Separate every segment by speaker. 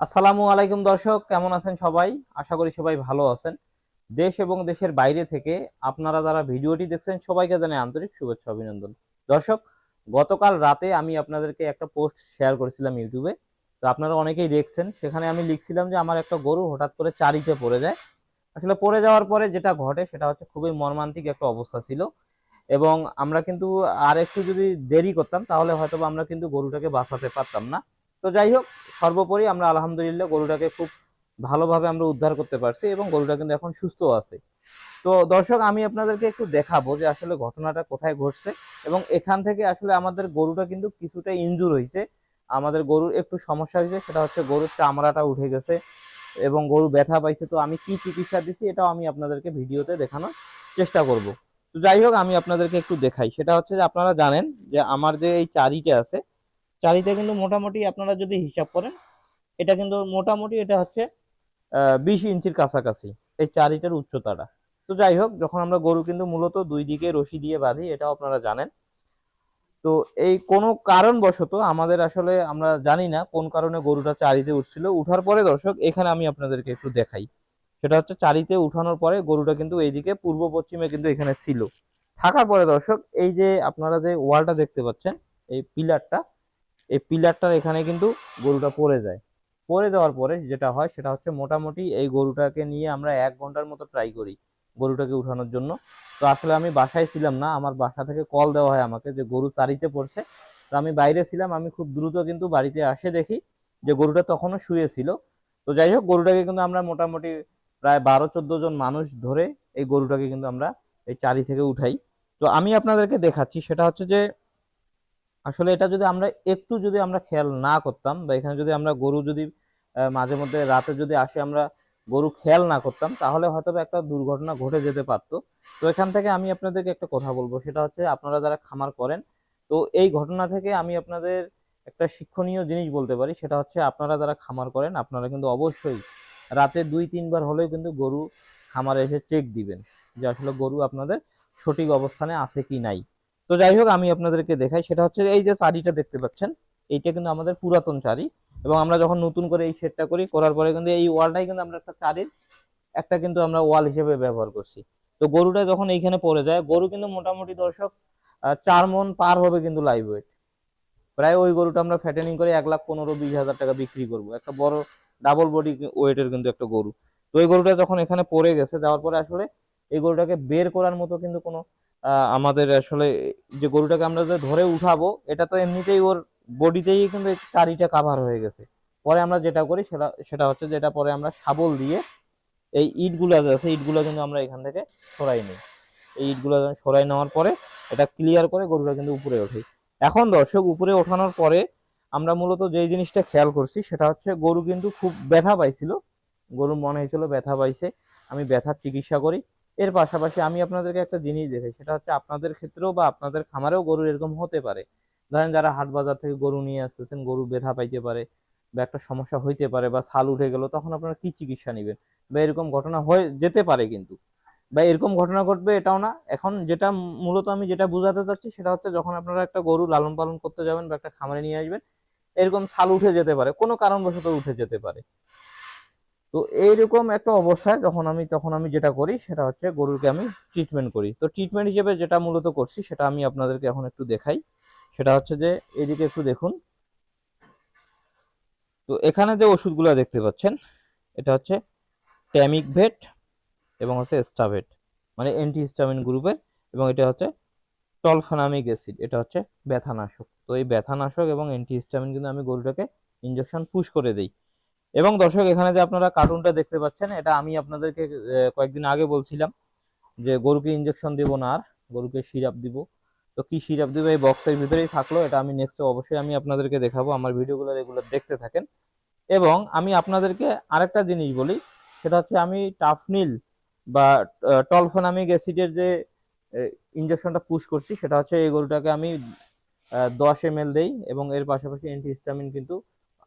Speaker 1: আসসালামু আলাইকুম দর্শক, কেমন আছেন সবাই? আশা করি সবাই ভালো আছেন। দেশ এবং দেশের বাইরে থেকে আপনারা যারা ভিডিওটি দেখছেন, সবাইকে জানাই আন্তরিক শুভেচ্ছা, অভিনন্দন। দর্শক, গতকাল রাতে আমি আপনাদেরকে একটা পোস্ট শেয়ার করেছিলাম ইউটিউবে। তো আপনারা অনেকেই দেখছেন, সেখানে আমি লিখছিলাম যে আমার একটা গরু হঠাৎ করে চারিতে পড়ে যায়। আসলে পড়ে যাওয়ার পরে যেটা ঘটে, সেটা হচ্ছে খুবই মর্মান্তিক একটা অবস্থা ছিল। এবং আমরা কিন্তু আর একটু যদি দেরি করতাম, তাহলে হয়তো আমরা কিন্তু গরুটাকে বাঁচাতে পারতাম না। তো যাই হোক, সর্বোপরি আমরা আলহামদুলিল্লাহ গরুটাকে খুব ভালোভাবে আমরা উদ্ধার করতে পারছি এবং গরুটা কিন্তু এখন সুস্থ আছে। তো দর্শক, আমি আপনাদেরকে একটু দেখাবো যে আসলে ঘটনাটা কোথায় ঘটছে এবং এখান থেকে আসলে আমাদের গরুটা কিন্তু কিছুটা ইঞ্জুর হয়েছে আমাদের গরুর একটু সমস্যা হয়েছে সেটা হচ্ছে গরুর চামড়াটা উঠে গেছে এবং গরু ব্যথা পাইছে। তো আমি কি চিকিৎসা দিছি এটাও আমি আপনাদেরকে ভিডিওতে দেখানোর চেষ্টা করব। তো যাই হোক, আমি আপনাদেরকে একটু দেখাই। সেটা হচ্ছে যে আপনারা জানেন যে আমার যে এই চারিটা আছে চারিতে কিন্তু মোটামুটি আপনারা যদি হিসাব করেন, এটা কিন্তু মোটামুটি এটা হচ্ছে বিশ ইঞ্চির কাছাকাছি এই চারিটার উচ্চতাটা। তো যাই হোক, যখন আমরা গরু কিন্তু মূলত দুই দিকে রশি দিয়ে বাঁধি, এটাও আপনারা জানেন। তো এই কোনো কারণবশত আমাদের আসলে আমরা জানি না কোন কারণে গরুটা চারিতে উঠছিল। উঠার পরে দর্শক, এখানে আমি আপনাদেরকে একটু দেখাই। সেটা হচ্ছে চারিতে উঠানোর পরে গরুটা কিন্তু এইদিকে পূর্ব পশ্চিমে কিন্তু এখানে ছিল। থাকার পরে দর্শক, এই যে আপনারা যে ওয়ালটা দেখতে পাচ্ছেন, এই পিলারটা এই পিলারটার এখানে কিন্তু গরুটা পড়ে যায়। পরে যাওয়ার পরে যেটা হয় সেটা হচ্ছে মোটামুটি এই গরুটাকে নিয়ে আমরা এক ঘণ্টার মতো ট্রাই করি গরুটাকে উঠানোর জন্য। তো আসলে আমি বাসায় ছিলাম না, আমার বাসা থেকে কল দেওয়া হয় আমাকে যে গরু তাড়িতে পড়ছে। তো আমি বাইরে ছিলাম, আমি খুব দ্রুত কিন্তু বাড়িতে আসে দেখি যে গরুটা তখনও শুয়েছিল। তো যাই হোক, গরুটাকে কিন্তু আমরা মোটামুটি প্রায় বারো চোদ্দ জন মানুষ ধরে এই গরুটাকে কিন্তু আমরা এই চারি থেকে উঠাই। তো আমি আপনাদেরকে দেখাচ্ছি, সেটা হচ্ছে যে আসলে এটা যদি আমরা একটু যদি আমরা খেয়াল না করতাম বা এখানে যদি আমরা গরু যদি মাঝে মধ্যে রাতে যদি আসে আমরা গরু খেয়াল না করতাম, তাহলে হয়তো একটা দুর্ঘটনা ঘটে যেতে পারতো। তো এখান থেকে আমি আপনাদেরকে একটা কথা বলব, সেটা হচ্ছে আপনারা যারা খামার করেন, তো এই ঘটনা থেকে আমি আপনাদের একটা শিক্ষণীয় জিনিস বলতে পারি, সেটা হচ্ছে আপনারা যারা খামার করেন, আপনারা কিন্তু অবশ্যই রাতে দুই, তিনবার হলেও কিন্তু গরু খামারে এসে চেক দিবেন যে আসলে গরু আপনাদের সঠিক অবস্থানে আছে কি নাই। তো যাই হোক, আমি আপনাদেরকে দেখাই। সেটা হচ্ছে এই যে চারিটা দেখতে পাচ্ছেন, এইটা কিন্তু আমাদের পুরাতন চারি এবং আমরা যখন নতুন করে এই সেটটা করি, করার পরে কিন্তু এই ওয়ালটাই কিন্তু আমরা একটা চারির একটা কিন্তু আমরা ওয়াল হিসেবে ব্যবহার করছি। তো গরুটা যখন এইখানে পড়ে যায়, গরু কিন্তু মোটামুটি দর্শক চার মন পার হবে কিন্তু লাইভ ওয়েট প্রায় ওই গরুটা আমরা ফ্যাটেনিং করে এক লাখ পনেরো, বিশ হাজার টাকা বিক্রি করব। একটা বড় ডাবল বডি ওয়েটের কিন্তু একটা গরু। তো এই গরুটা যখন এখানে পড়ে গেছে, যাওয়ার পরে আসলে এই গরুটাকে বের করার মতো কিন্তু কোনো আমাদের আসলে যে গরুটাকে আমরা যে ধরে উঠাবো, এটা তো এমনিতেই ওর বডিতেই কিন্তু চারিটা কাভার হয়ে গেছে। পরে আমরা যেটা করি, সেটা সেটা হচ্ছে যেটা পরে আমরা শাবল দিয়ে এই ইটগুলো আছে, ইটগুলো কিন্তু আমরা এখান থেকে সরাই নিই। এই ইটগুলো সরাই নেওয়ার পরে এটা ক্লিয়ার করে গরুটা কিন্তু উপরে ওঠে। এখন দর্শক, উপরে ওঠানোর পরে আমরা মূলত যে জিনিসটা খেয়াল করছি, সেটা হচ্ছে গরু কিন্তু খুব ব্যথা পাইছিল। গরু মনে হয়েছিল ব্যথা পাইছে। আমি ব্যথার চিকিৎসা করি। এর পাশাপাশি আমি আপনাদেরকে একটা জিনিস দেখাই, সেটা হচ্ছে আপনাদের ক্ষেত্রেও বা আপনাদের খামারেও গরু এরকম হতে পারে। ধরেন যারা হাট বাজার থেকে গরু নিয়ে আসতেছেন, গরু ব্যথা পাইতে পারে বা একটা সমস্যা হইতে পারে বা ছাল উঠে গেল, তখন আপনারা কি চিকিৎসা নেবেন? বা এরকম ঘটনা হয়ে যেতে পারে কিন্তু। বা এরকম ঘটনা ঘটবে এটাও না। এখন যেটা মূলত আমি যেটা বোঝাতে চাচ্ছি, সেটা হচ্ছে যখন আপনারা একটা গরু লালন পালন করতে যাবেন বা একটা খামারে নিয়ে আসবেন, এরকম ছাল উঠে যেতে পারে, কোনো কারণবশত উঠে যেতে পারে। তো এইরকম একটা অবস্থায় যখন আমি, তখন আমি যেটা করি, সেটা হচ্ছে গরুকে আমি ট্রিটমেন্ট করি। তো ট্রিটমেন্ট হিসেবে যেটা মূলত করছি, সেটা আমি আপনাদেরকে এখন একটু দেখাই। সেটা হচ্ছে যে, এদিকে একটু দেখুন। তো এখানে যে ওষুধগুলো দেখতে পাচ্ছেন, এটা হচ্ছে ট্যামিক ভেট এবং হচ্ছে স্টাভেট মানে অ্যান্টিহিস্টামিন গ্রুপের এবং এটা হচ্ছে টলফানামিক অ্যাসিড এটা হচ্ছে ব্যথানাশক। তো এই ব্যথানাশক এবং অ্যান্টিহিস্টামিন কিন্তু আমি গরুটাকে ইঞ্জেকশন পুশ করে দেই। এবং দর্শক, এখানে যে আপনারা কার্টুনটা দেখতে পাচ্ছেন, এটা আমি আপনাদেরকে কয়েকদিন আগে বলছিলাম যে গরুকে ইঞ্জেকশন দেব না আর, গরুকে সিরাপ দিব। তো কি সিরাপ দিব? এই বক্সের ভিতরেই থাকল। এটা আমি নেক্সট অবশ্যই আমি আপনাদেরকে দেখাবো। আমার ভিডিওগুলো রেগুলার দেখতে থাকেন। এবং আমি আপনাদেরকে আরেকটা জিনিস বলি, সেটা হচ্ছে আমি টাফনিল বা টলফোনামিক অ্যাসিডের যে ইনজেকশনটা পুশ করছি, সেটা হচ্ছে এই গরুটাকে আমি দশ এম এল দেই এবং এর পাশাপাশি অ্যান্টিহিস্টামিন কিন্তু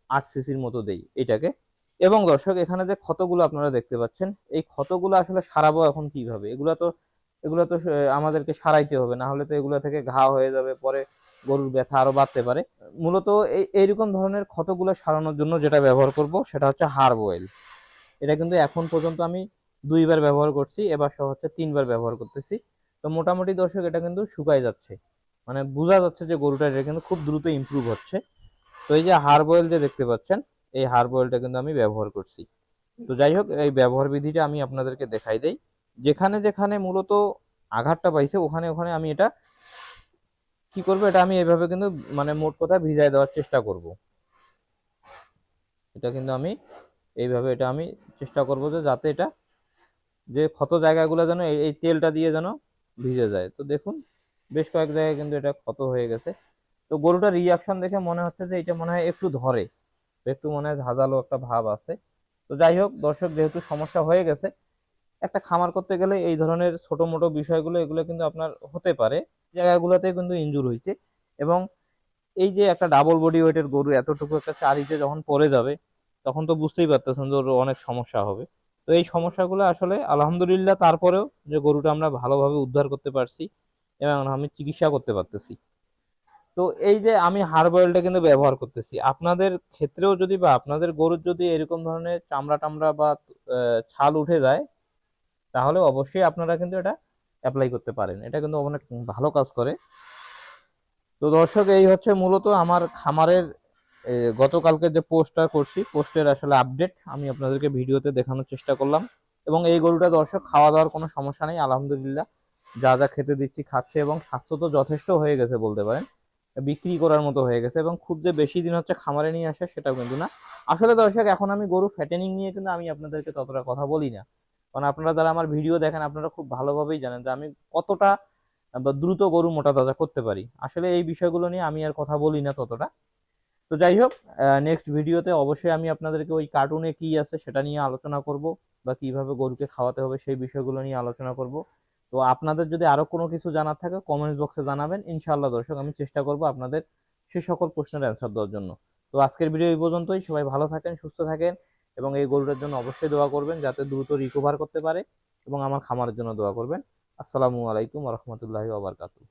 Speaker 1: আট সিসির মতো দেই এটাকে। এবং দর্শক, এখানে যে ক্ষতগুলো আপনারা দেখতে পাচ্ছেন, এই ক্ষতগুলো আসলে সারাবো এখন কীভাবে? এগুলো তো এগুলো তো আমাদেরকে সারাইতে হবে, না হলে তো এগুলো থেকে ঘা হয়ে যাবে, পরে গরুর ব্যথা আরও বাড়তে পারে। মূলত এই, এইরকম ধরনের ক্ষতগুলো সারানোর জন্য যেটা ব্যবহার করব, সেটা হচ্ছে হার্ব অয়েল। এটা কিন্তু এখন পর্যন্ত আমি দুইবার ব্যবহার করছি, এবার সহ হচ্ছে তিনবার ব্যবহার করতেছি। তো মোটামুটি দর্শক, এটা কিন্তু শুকায় যাচ্ছে। মানে বোঝা যাচ্ছে যে গরুটা, এটা কিন্তু খুব দ্রুত ইমপ্রুভ হচ্ছে। তো এই যে হার্ব অয়েল যে দেখতে পাচ্ছেন, এই হার্ব অয়েলটা কিন্তু আমি ব্যবহার করছি। তো যাই হোক, এই ব্যবহার বিধিটা আমি আপনাদেরকে দেখাই দেই। যেখানে যেখানে মূলত আঘাতটা পাইছে, ওখানে ওখানে আমি এটা কি করব, এটা আমি এভাবে কিন্তু মানে মোট কথা ভিজায় দেওয়ার চেষ্টা করব। এটা কিন্তু আমি এইভাবে এটা আমি চেষ্টা করব যে যাতে এটা যে ক্ষত জায়গাগুলো যেন এই তেলটা দিয়ে যেন ভিজে যায়। তো দেখুন, বেশ কয়েক জায়গায় কিন্তু এটা ক্ষত হয়ে গেছে। তো গরুটার রিয়াকশন দেখে মনে হচ্ছে যে এটা মনে হয় একটু ধরে। একটু মনে হয় ঝাঁঝালো একটা ভাব আছে। তো যাই হোক, দর্শক যেহেতু সমস্যা হয়ে গেছে, একটা খামার করতে গেলে এই ধরনের ছোট মোটো বিষয়গুলো, এগুলো কিন্তু আপনার হতে পারে। জায়গাগুলোতে কিন্তু ইঞ্জুর হয়েছে এবং এই যে একটা ডাবল বডি ওয়েটের গরু এতটুকু একটা চারিতে যখন পড়ে যাবে, তখন তো বুঝতেই পারতেছেন যে ওর অনেক সমস্যা হবে। তো এই সমস্যাগুলো আসলে আলহামদুলিল্লাহ তারপরেও যে গরুটা আমরা ভালোভাবে উদ্ধার করতে পারছি এবং আমি চিকিৎসা করতে পারতেছি। তো এই যে আমি হার্ব অয়েলটা কিন্তু ব্যবহার করতেছি। আপনাদের ক্ষেত্রেও যদি বা আপনাদের গরুর যদি এরকম ধরনের চামড়া টামড়া বা ছাল উঠে যায়, তাহলে অবশ্যই আপনারা কিন্তু এটা অ্যাপ্লাই করতে পারেন। এটা কিন্তু অনেক ভালো কাজ করে। তো দর্শক, এই হচ্ছে মূলত আমার খামারের গতকালকে যে পোস্টটা করছি পোস্টের আসলে আপডেট আমি আপনাদেরকে ভিডিওতে দেখানোর চেষ্টা করলাম। এবং এই গরুটা দর্শক খাওয়া দাওয়ার কোনো সমস্যা নেই, আলহামদুলিল্লাহ। যা যা খেতে দিচ্ছি, খাচ্ছে এবং স্বাস্থ্য তো যথেষ্ট হয়ে গেছে বলতে পারেন। বিক্রি করার মতো হয়ে গেছে এবং খুব যে বেশি দিন হচ্ছে খামারে নিয়ে আসে সেটাও কিন্তু না। আসলে দর্শক, এখন আমি গরু ফ্যাটেনিং নিয়ে কিন্তু আমি আপনাদেরকে ততটা কথা বলি না। কারণ আপনারা যারা আমার ভিডিও দেখেন, আপনারা খুব ভালোভাবেই জানেন যে আমি কতটা দ্রুত গরু মোটা তাজা করতে পারি। আসলে এই বিষয়গুলো নিয়ে আমি আর কথা বলি না ততটা। তো যাই হোক নেক্সট ভিডিওতে অবশ্যই আমি আপনাদেরকে ওই কার্টুনে কি আছে সেটা নিয়ে আলোচনা করব বা কীভাবে গরুকে খাওয়াতে হবে সেই বিষয়গুলো নিয়ে আলোচনা করব। তো আপনাদের যদি আরও কোনো কিছু জানার থাকে কমেন্ট বক্সে জানাবেন। ইনশাআল্লাহ দর্শক, আমি চেষ্টা করব আপনাদের সে সকল প্রশ্নের অ্যান্সার দেওয়ার জন্য। তো আজকের ভিডিও এই পর্যন্তই। সবাই ভালো থাকেন, সুস্থ থাকেন এবং এই গরুটার জন্য অবশ্যই দোয়া করবেন যাতে দ্রুত রিকভার করতে পারে এবং আমার খামারের জন্য দোয়া করবেন। আসসালামু আলাইকুম রহমতুল্লাহি ওবরকাতুহ